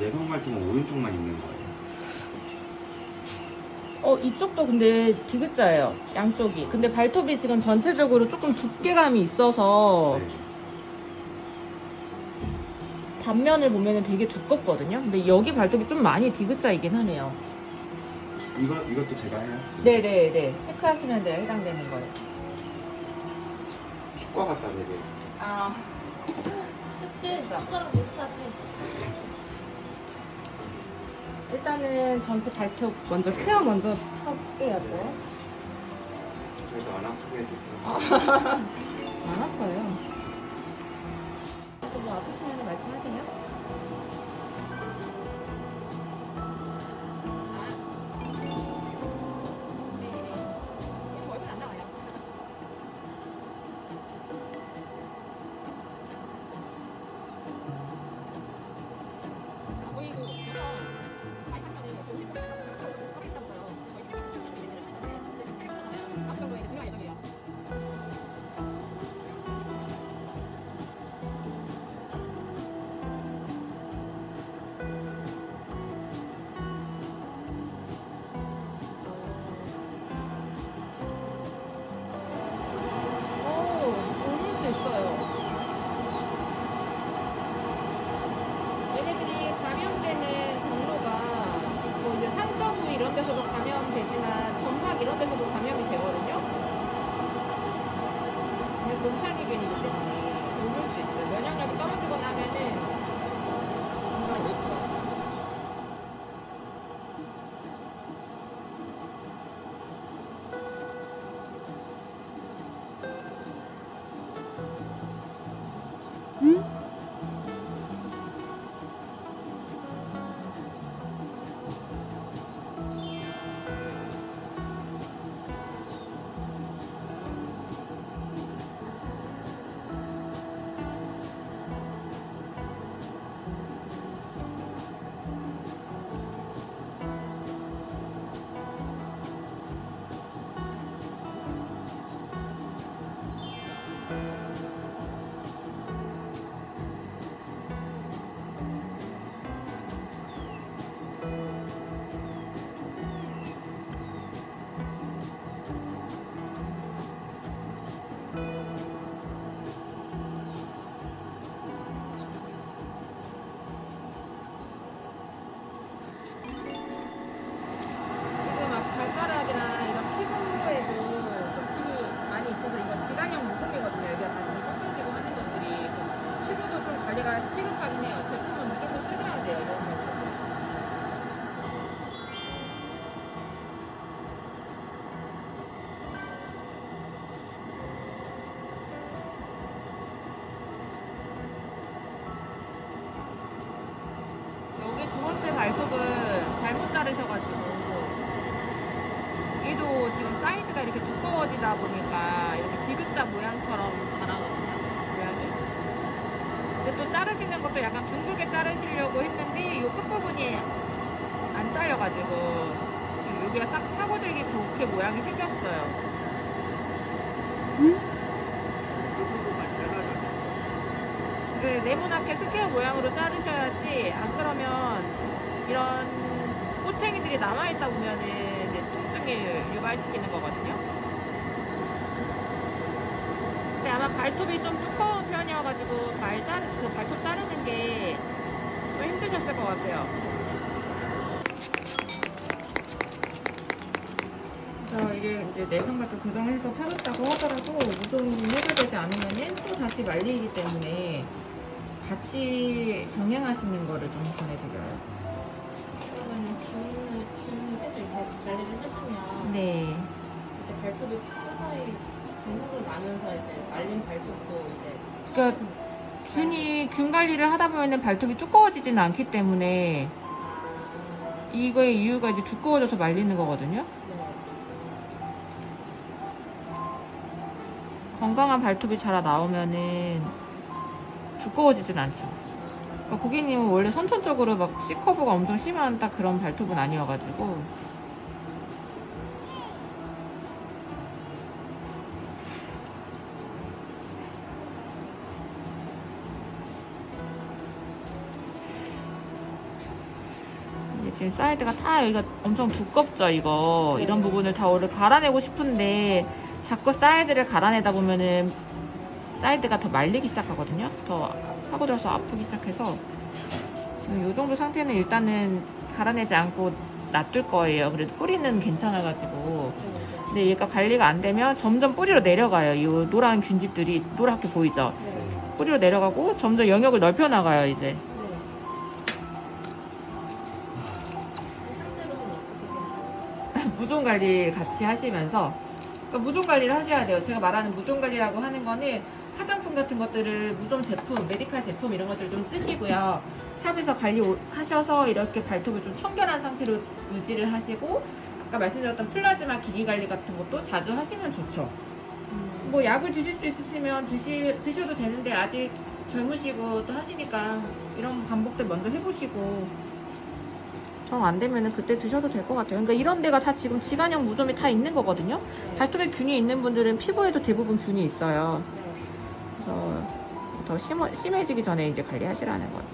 내성 발톱은 오른쪽만 있는 거예요. 어, 이쪽도 근데 디귿자예요. 양쪽이. 근데 발톱이 지금 전체적으로 조금 두께감이 있어서 네. 단면을 보면 되게 두껍거든요. 근데 여기 발톱이 좀 많이 디귿자이긴 하네요. 이거 이것도 제가 해요. 네네네. 체크하시면 돼요. 해당되는 거예요. 치과 갔다 되게. 아, 그치. 치과랑 비슷하지. 일단은 전체 발톱 먼저 케어 먼저 할게요. 또. 저희도 안 아프게 해주세요. 안 아파요. 뭐 아프시면 말씀하세요. 곰팡이 두꺼워지다 보니까 이렇게 디귿자 모양처럼 자라거든요 모양이 근데 또 자르시는 것도 약간 둥글게 자르시려고 했는데 이 끝부분이 안 잘려가지고 지금 여기가 싹 파고들기 좋게 모양이 생겼어요 네, 네모나게 스퀘어 모양으로 자르셔야지 안 그러면 이런 꼬챙이들이 남아있다 보면은 이제 통증을 유발시키는 거거든요. 근데 아마 발톱이 좀 두꺼운 편이어가지고 발 자르, 그 발톱 자르는 게 좀 힘드셨을 것 같아요. 그래서 이게 이제 내성 발톱 교정해서 펴졌다고 하더라도 무좀 해결되지 않으면은 또 다시 말리기 때문에 같이 병행하시는 거를 좀 권해드려요. 나면서 이제 말린 발톱도 이제 그러니까 균이 균 관리를 하다 보면은 발톱이 두꺼워지지는 않기 때문에 이거의 이유가 이제 두꺼워져서 말리는 거거든요. 네. 건강한 발톱이 자라 나오면은 두꺼워지진 않죠. 그러니까 고객님은 원래 선천적으로 막 C커브가 엄청 심한 딱 그런 발톱은 아니어가지고 지금 사이드가 다 여기가 엄청 두껍죠 이거. 네. 이런 부분을 다 오늘 갈아내고 싶은데 자꾸 사이드를 갈아내다 보면은 사이드가 더 말리기 시작하거든요. 더 파고들어서 아프기 시작해서. 지금 이 정도 상태는 일단은 갈아내지 않고 놔둘 거예요. 그래도 뿌리는 괜찮아가지고. 근데 얘가 관리가 안 되면 점점 뿌리로 내려가요. 이 노란 균집들이 노랗게 보이죠? 네. 네. 뿌리로 내려가고 점점 영역을 넓혀 나가요 이제 무좀 관리를 같이 하시면서 그러니까 무좀 관리를 하셔야 돼요. 제가 말하는 무좀 관리라고 하는 거는 화장품 같은 것들을 무좀 제품, 메디칼 제품 이런 것들 좀 쓰시고요. 샵에서 관리 오- 하셔서 이렇게 발톱을 좀 청결한 상태로 유지를 하시고 아까 말씀드렸던 플라즈마 기기 관리 같은 것도 자주 하시면 좋죠. 뭐 약을 드실 수 있으시면 드시, 드셔도 되는데 아직 젊으시고 또 하시니까 이런 반복들 먼저 해보시고 정 안 되면은 그때 드셔도 될 것 같아요. 그러니까 이런 데가 다 지금 지간형 무좀이 다 있는 거거든요. 발톱에 균이 있는 분들은 피부에도 대부분 균이 있어요. 그래서 더 심어, 심해지기 전에 이제 관리하시라는 거죠.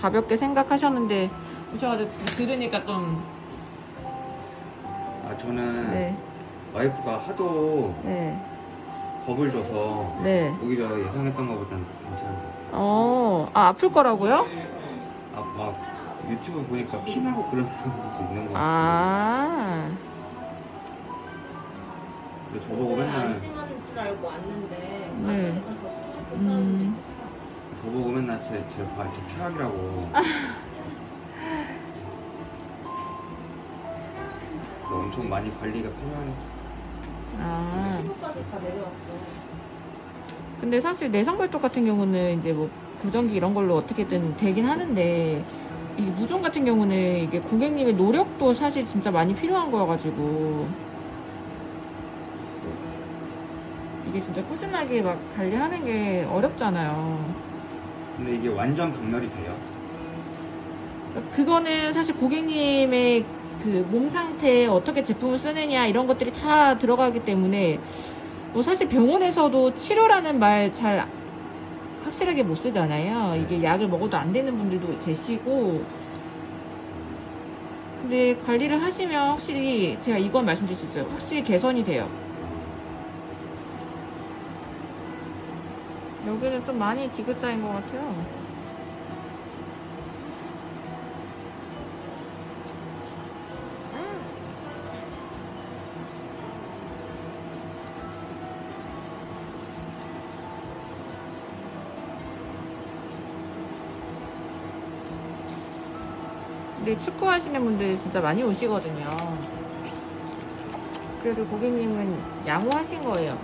가볍게 생각하셨는데 오셔가지고 들으니까 좀 아 저는 네, 와이프가 하도 네, 겁을 줘서 네. 오히려 예상했던 것보다는 괜찮은 것 같아요. 어, 아 아플 거라고요? 아, 막 유튜브 보니까 피나고 그런 사람들도 있는 거 같아요. 아, 근데 저보고 안 맨날 심한 줄 알고 왔는데 네. 음. 저보고 맨날 제, 제 발톱 최악이라고 엄청 많이 관리가 필요한 아. 피부까지 다 내려왔어. 근데 사실 내성 발톱 같은 경우는 이제 뭐 보정기 이런 걸로 어떻게든 되긴 하는데 이 무좀 같은 경우는 이게 고객님의 노력도 사실 진짜 많이 필요한 거여가지고 이게 진짜 꾸준하게 막 관리하는 게 어렵잖아요. 근데 이게 완전 박멸이 돼요 그거는 사실 고객님의 그 몸 상태에 어떻게 제품을 쓰느냐 이런 것들이 다 들어가기 때문에 뭐 사실 병원에서도 치료라는 말 잘 확실하게 못 쓰잖아요. 이게 약을 먹어도 안 되는 분들도 계시고 근데 관리를 하시면 확실히 제가 이건 말씀드릴 수 있어요. 확실히 개선이 돼요. 여기는 좀 많이 디귿자인 것 같아요. 근데 축구하시는 분들 진짜 많이 오시거든요. 그래도 고객님은 양호하신 거예요.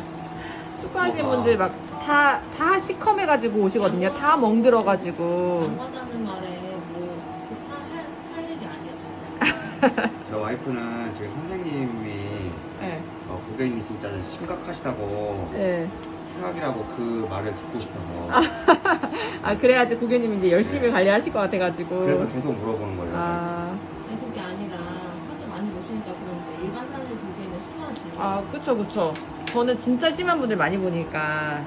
축구하시는 뭐가? 분들 막 다, 다 시커매가지고 오시거든요. 다 멍들어가지고. 양호하다는 말에 뭐할 할 일이 아니었어. 저 와이프는 저희 선생님이 네. 어, 고객님 진짜 심각하시다고 네. 최악이라고 그 말을 듣고 싶어서 아, 그래야지 고객님이 이제 열심히 관리하실 것 같아가지고. 그래서 계속 물어보는 거예요 아, 그게 아니라 하도 많이 보시니까 그런데 일반 사람들 보기에는 심하지. 아, 그쵸, 그쵸. 저는 진짜 심한 분들 많이 보니까.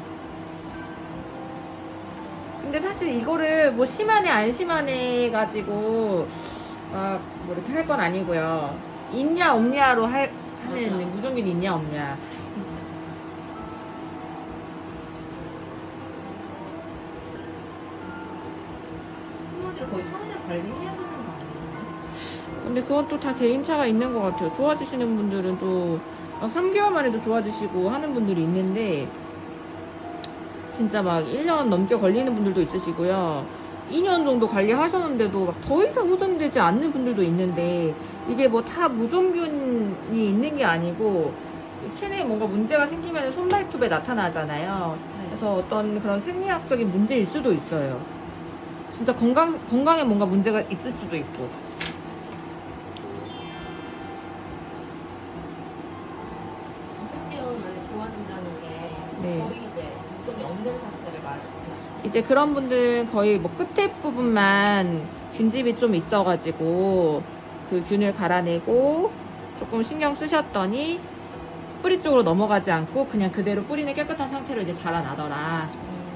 근데 사실 이거를 뭐 심하네, 안 심하네 가지고, 막, 뭐 이렇게 할 건 아니고요. 있냐, 없냐로 할, 하는 맞아. 무정균이 있냐, 없냐. 부모들 거의 평생 관리해야 되는 거 아니에요? 근데 그것도 다 개인차가 있는 것 같아요. 좋아지시는 분들은 또 3개월 만에도 좋아지시고 하는 분들이 있는데 진짜 막 1년 넘게 걸리는 분들도 있으시고요. 2년 정도 관리하셨는데도 막 더 이상 호전되지 않는 분들도 있는데 이게 뭐 다 무좀균이 있는 게 아니고 체내에 뭔가 문제가 생기면 손발톱에 나타나잖아요. 그래서 어떤 그런 생리학적인 문제일 수도 있어요. 진짜 건강, 건강에 뭔가 문제가 있을 수도 있고. 3개월 만에 좋아진다는 게 네. 거의 이제 무좀이 없는 상태를 말했어요. 이제 그런 분들은 거의 뭐 끝에 부분만 균집이 좀 있어가지고 그 균을 갈아내고 조금 신경 쓰셨더니 뿌리 쪽으로 넘어가지 않고 그냥 그대로 뿌리는 깨끗한 상태로 이제 자라나더라.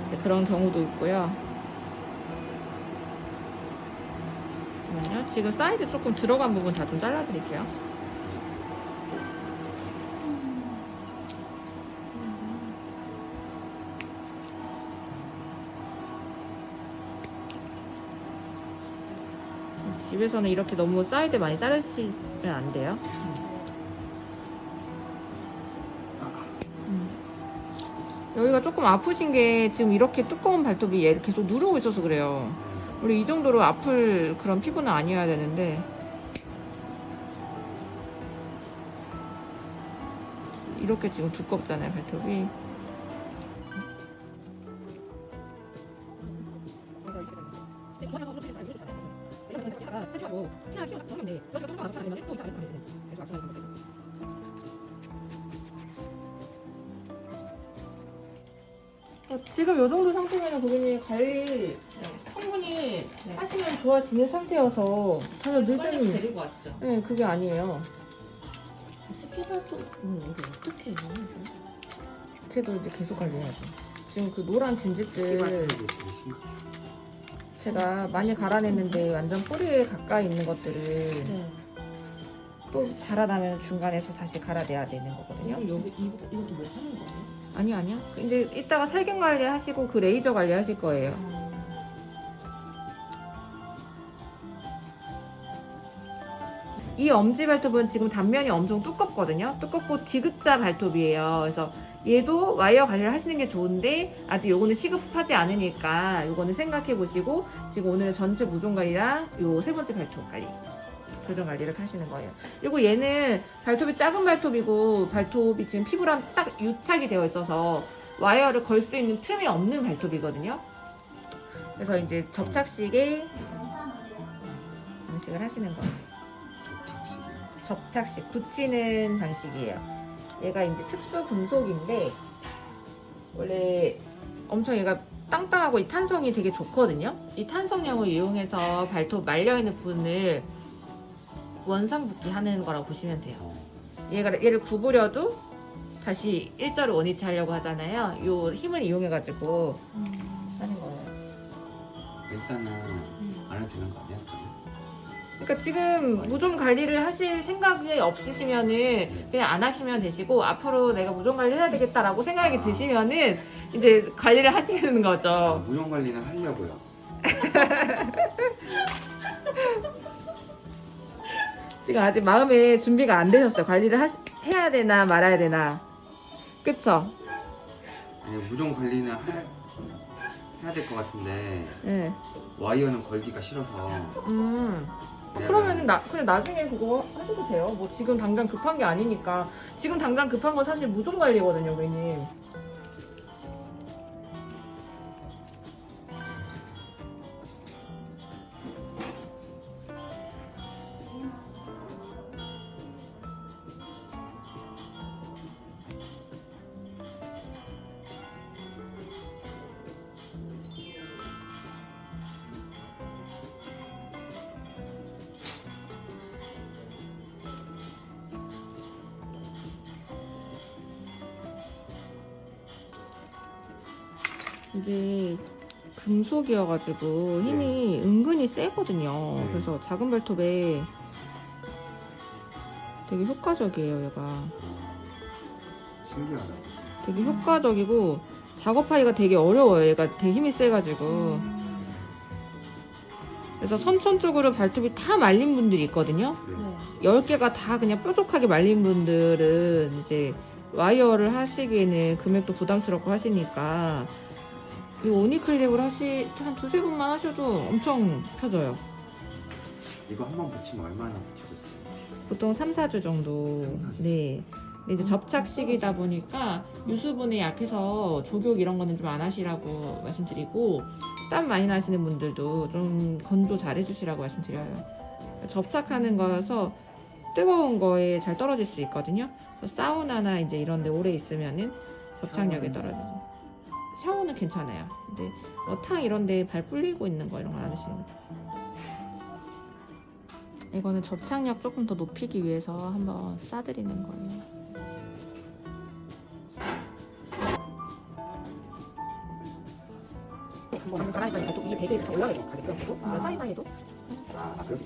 이제 그런 경우도 있고요. 잠깐만요. 지금 사이드 조금 들어간 부분 다 좀 잘라드릴게요. 집에서는 이렇게 너무 사이드 많이 자르시면 안 돼요. 음. 여기가 조금 아프신 게 지금 이렇게 두꺼운 발톱이 얘를 계속 누르고 있어서 그래요. 우리 이 정도로 아플 그런 피부는 아니어야 되는데 이렇게 지금 두껍잖아요 발톱이. 어, 지금 이 정도 상태면 고객님 관리 충분히 하시면 좋아지는 상태여서 전혀 빨리 늦은 데리고 왔죠. 네 그게 아니에요 스피드도 음, 이거 어떻게 해요? 걔도 이제 계속 관리해야죠 지금 그 노란 심해. 제가 많이 갈아냈는데 완전 뿌리에 가까이 있는 것들을 네. 또 자라나면 중간에서 다시 갈아내야 되는 거거든요 그럼 여기 이거 이것도 뭐 하는 거예요? 아니 아니요 이제 이따가 살균 관리 하시고 그 레이저 관리 하실 거예요 이 엄지 발톱은 지금 단면이 엄청 두껍거든요. 두껍고 디귿자 발톱이에요. 그래서 얘도 와이어 관리를 하시는 게 좋은데 아직 요거는 시급하지 않으니까 요거는 생각해 보시고 지금 오늘은 전체 무좀 관리랑 요 세 번째 발톱 관리 교정 관리를 하시는 거예요. 그리고 얘는 발톱이 작은 발톱이고 발톱이 지금 피부랑 딱 유착이 되어 있어서 와이어를 걸 수 있는 틈이 없는 발톱이거든요. 그래서 이제 접착식에 방식을 하시는 거예요. 접착식 붙이는 방식이에요. 얘가 이제 특수 금속인데 원래 엄청 얘가 땅땅하고 이 탄성이 되게 좋거든요. 이 탄성력을 이용해서 발톱 말려 있는 부분을 원상 붓기하는 거라고 보시면 돼요. 얘가 얘를 구부려도 다시 일자로 원위치 하려고 하잖아요. 요 힘을 이용해 가지고 하는 거예요. 일단은 안 해도 되는 거 아니야? 그러 니까 지금 무좀 관리를 하실 생각이 없으시면은 그냥 안 하시면 되시고 앞으로 내가 무좀 관리 해야 되겠다라고 생각이 드시면은 이제 관리를 하시는 아, 거죠. 무용 관리는 하려고요. 지금 아직 마음에 준비가 안 되셨어요. 관리를 하시- 해야 되나 말아야 되나. 그쵸? 아니 무용 관리는 할, 해야 될 것 같은데 예. 와이어는 걸기가 싫어서. 음. 어, 그러면은 나, 그냥 나중에 그거 하셔도 돼요. 뭐 지금 당장 급한 게 아니니까. 지금 당장 급한 건 사실 무좀 관리거든요, 고객님. 이게 금속이어가지고 힘이 은근히 세거든요. 네. 그래서 작은 발톱에 되게 효과적이에요, 얘가. 어, 신기하다. 되게 효과적이고 작업하기가 되게 어려워요. 얘가 되게 힘이 세가지고. 그래서 선천 쪽으로 발톱이 다 말린 분들이 있거든요. 네. 10개가 다 그냥 뾰족하게 말린 분들은 이제 와이어를 하시기에는 금액도 부담스럽고 하시니까 이 오니클립을 하시 한 두세 번만 하셔도 엄청 펴져요. 이거 한 번 붙이면 얼마나 붙이고 있어요? 보통 3, 4주 정도. 네. 근데 이제 접착식이다 보니까 유수분이 약해서 족욕 이런 거는 좀 안 하시라고 말씀드리고 땀 많이 나시는 분들도 좀 건조 잘 해주시라고 말씀드려요. 접착하는 거여서 뜨거운 거에 잘 떨어질 수 있거든요. 그래서 사우나나 이제 이런 데 오래 있으면은 접착력이 떨어져요. 샤워는 괜찮아요. 근데 뭐 탕 이런데 발 불리고 있는 거 이런 걸 안 하시는 거예요. 이거는 접착력 조금 더 높이기 위해서 한번 싸드리는 거예요. 네, 뭐 하는 사람이니까 이게 되게 올라가야 되겠죠? 아, 사이사이도? 아, 그렇죠.